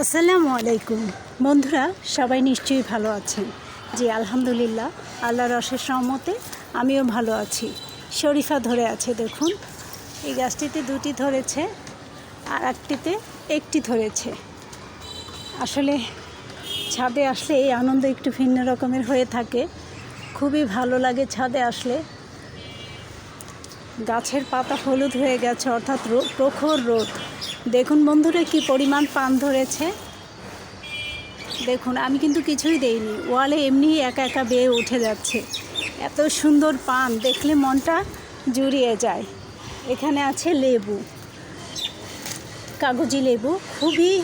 আসসালামু আলাইকুম। বন্ধুরা, সবাই নিশ্চয়ই ভালো আছেন। জি, আলহামদুলিল্লাহ, আল্লাহর অশেষ রহমতে আমিও ভালো আছি। শরীফা ধরে আছে, দেখুন। এই গাছটিতে দুটি ধরেছে আর একটিতে একটি ধরেছে। আসলে ছাদে আসলে এই আনন্দ একটু ভিন্ন রকমের হয়ে থাকে। খুবই ভালো লাগে ছাদে আসলে। গাছের পাতা হলুদ হয়ে গেছে, অর্থাৎ প্রখর রোদ। দেখুন বন্ধুরা, কি পরিমাণ পান ধরেছে। দেখুন, আমি কিন্তু কিছুই দেইনি। ওয়ালে এমনি একা একা বেয়ে উঠে যাচ্ছে। এত সুন্দর পান, দেখলে মনটা জুড়িয়ে যায়। এখানে আছে লেবু। কাগজি লেবু, খুবই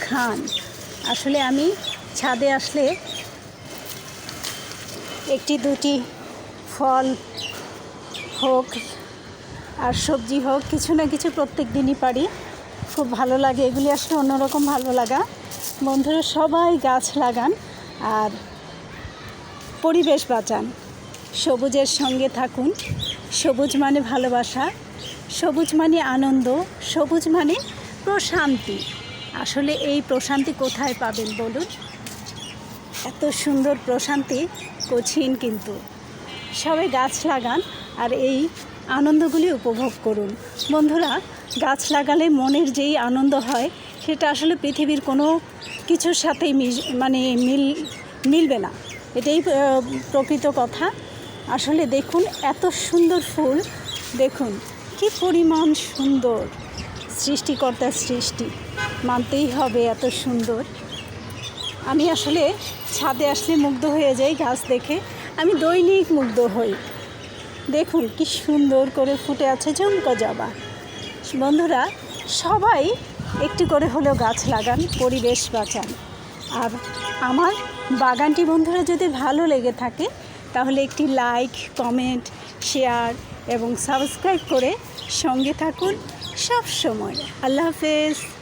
ঘ্রাণ। আসলে আমি ছাদে আসলে একটি দুটি ফল হোক আর সবজি হোক, কিছু না কিছু প্রত্যেক দিনই পারি। খুব ভালো লাগে, এগুলি আসলে অন্যরকম ভালো লাগা। বন্ধুরা, সবাই গাছ লাগান আর পরিবেশ বাঁচান। সবুজের সঙ্গে থাকুন। সবুজ মানে ভালোবাসা, সবুজ মানে আনন্দ, সবুজ মানে প্রশান্তি। আসলে এই প্রশান্তি কোথায় পাবেন বলুন? এত সুন্দর প্রশান্তি কঠিন কিন্তু। সবাই গাছ লাগান আর এই আনন্দগুলি উপভোগ করুন। বন্ধুরা, গাছ লাগালে মনের যেই আনন্দ হয়, সেটা আসলে পৃথিবীর কোনো কিছুর সাথেই মানে মিল, মিলবে না। এটাই প্রকৃত কথা। আসলে দেখুন, এত সুন্দর ফুল, দেখুন, কি পরিমাণ সুন্দর। সৃষ্টিকর্তার সৃষ্টি, মানতেই হবে এত সুন্দর। আমি আসলে ছাদে আসলে মুগ্ধ হয়ে যাই গাছ দেখে। আমি দৈনিক মুগ্ধ হই। দেখুন কি সুন্দর করে ফুটে আছে ঝুমকো জবা। বন্ধুরা, সবাই একটি করে হলেও গাছ লাগান, পরিবেশ বাঁচান। আর আমার বাগানটি বন্ধুরা যদি ভালো লেগে থাকে, তাহলে একটি লাইক কমেন্ট শেয়ার এবং সাবস্ক্রাইব করে সঙ্গে থাকুন সব সময় আল্লাহ হাফেজ।